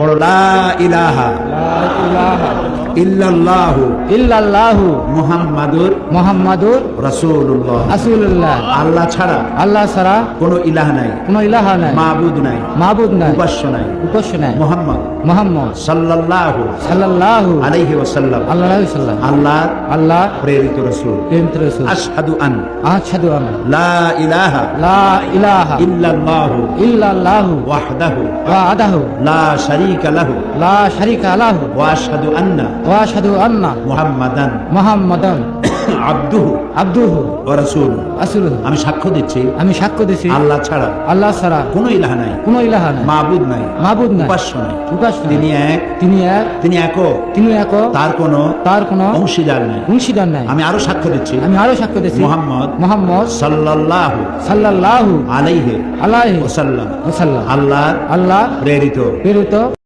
পড়ো লা ইলাহা। ইল্লাল্লাহু ইল্লাল্লাহু মুহাম্মাদুর মুহাম্মাদুর রাসূলুল্লাহ। রাসূলুল্লাহ। আল্লাহ ছাড়া আল্লাহ ছাড়া কোনো ইলাহ নাই। কোনো ইলাহা নাই। মাবুদ নাই। মাবুদ নাই। উপাস্য নাই। উপাস্য নাই। মুহাম্মদ। মুহাম্মদ। সাল্লাল্লাহু সাল্লাল্লাহু আলাইহি ওয়াসাল্লাম। আল্লাহ সাল্লাম আল্লাহ আল্লাহ প্রেরিত রাসূল। প্রেমিত রাসূল। আশহাদু আন। আশহাদু লা ইলাহা লা ইলাহা ইল্লাল্লাহু ইল্লাল্লাহু ওয়াহদাহু ওয়াহদাহু লা শারীকা লাহু লা শারীকা লাহু ওয়া আশহাদু আন্না আবদুহু আবদুহু আমি সাক্ষ্য দিচ্ছি আমি সাক্ষ্য দিছি আল্লাহ ছাড়া আল্লাহ ছাড়া কোনো ইলাহ নাই কোনো ইলাহা নাই মাবুদ নাই মাবুদ নাই উপাস্য নাই উপাস্য তিনি এক তিনি এক তিনি একক তিনি এক তার কোনো তার কোনো অংশীদার নাই অংশীদার নাই আমি আরও সাক্ষ্য দিচ্ছি আমি আরও সাক্ষ্য দিছি মুহাম্মদ মোহাম্মদ সাল্লাল্লাহু সাল্লাল্লাহু আলাইহি আলাইহি ওয়াসাল্লাম ওয়াসাল্লাম আল্লাহ আল্লাহ প্রেরিত প্রেরিত